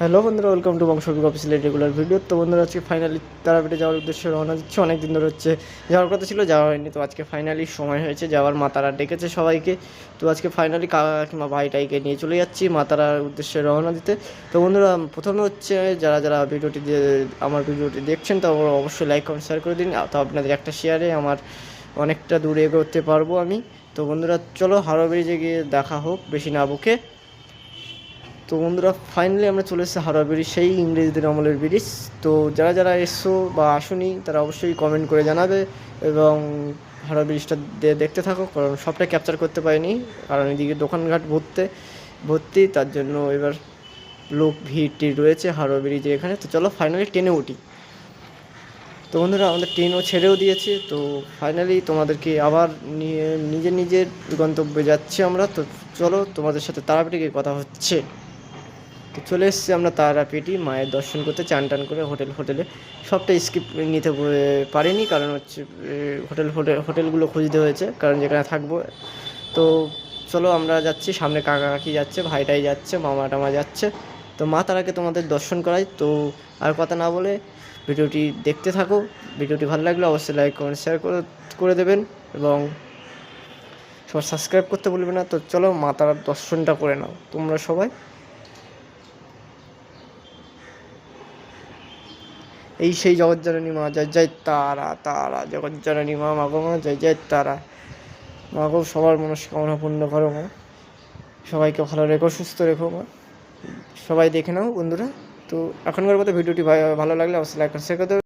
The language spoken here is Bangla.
হ্যালো বন্ধুরা ওয়েলকাম টু বংশবিক অফিসিয়াল রেগুলার ভিডিও তো বন্ধুরা, আজকে ফাইনালি তারাপীঠে যাওয়ার উদ্দেশ্যে রওনা দিচ্ছে। অনেক দিন ধরে হচ্ছে যাওয়ার কথা ছিল, যাওয়া হয়নি। তো আজকে ফাইনালি সময় হয়েছে, যাওয়ার মাতারা ডেকেছে সবাইকে। তো আজকে ফাইনালি কাকা কিংবা ভাইটাইকে নিয়ে চলে যাচ্ছি মা তারার উদ্দেশ্যে রওনা দিতে। তো বন্ধুরা, প্রথমে হচ্ছে যারা যারা ভিডিওটি দিয়ে আমার ভিডিওটি দেখছেন, তো অবশ্যই লাইক কমেন্ট শেয়ার করে দিন। তো আপনাদের একটা শেয়ারে আমার অনেকটা দূরে এগোতে পারব আমি। তো বন্ধুরা, চলো হাওড়া ব্রিজে গিয়ে দেখা হোক, বেশি না বুকে। তো বন্ধুরা ফাইনালি আমরা চলে এসেছি হাওড়া ব্রিজ সেই ইংরেজদের আমলের ব্রিজ তো যারা যারা এসছো বা আসুনি, তারা অবশ্যই কমেন্ট করে জানাবে এবং হাওড়া ব্রিজটা দেখতে থাকো, কারণ সবটা ক্যাপচার করতে পারিনি। কারণ এদিকে দোকানঘাট ভর্তি ভর্তি, তার জন্য এবার লোক ভিড়টি রয়েছে হাওড়া ব্রিজের এখানে। তো চলো ফাইনালি ট্রেনে উঠি। তো বন্ধুরা, আমাদের ট্রেনও ছেড়েও দিয়েছে। তো ফাইনালি তোমাদেরকে আবার নিয়ে নিজের নিজের গন্তব্যে যাচ্ছি আমরা। তো চলো তোমাদের সাথে তারাপীঠে কথা হচ্ছে। তো চলে এসেছি আমরা তারাপীঠই মায়ের দর্শন করতে, চান টান করে হোটেল, হোটেলে। সবটা স্কিপ নিতে পারিনি কারণ হচ্ছে হোটেল হোটেল হোটেলগুলো খুঁজতে হয়েছে, কারণ যেখানে থাকব। তো চলো আমরা যাচ্ছি, সামনে কাকা কাকি যাচ্ছে, ভাইটাই যাচ্ছে, মামা টামা যাচ্ছে। তো মা তারাকে তোমাদের দর্শন করাই। তো আর কথা না বলে ভিডিওটি দেখতে থাকো। ভিডিওটি ভালো লাগলে অবশ্যই লাইক, কমেন্ট, শেয়ার করে করে দেবেন এবং সবার সাবস্ক্রাইব করতে ভুলবে না। তো চলো মা তারার দর্শনটা করে নাও। তোমরা সবাই এই সেই জগজ্জননী মা, জয় জয় তারা তারা, জগজ্জননী মা মাগো মা, জয় জয় তারা। মাগো সবার মনস্কামনা পূর্ণ করো মা। সবাইকে ভালো রেখো, সুস্থ রেখো মা। সবাই দেখে নাও বন্ধুরা। তো এখনকার মতো ভিডিওটি ভালো লাগলে অবশ্যই লাইক শেয়ার করে দেবে।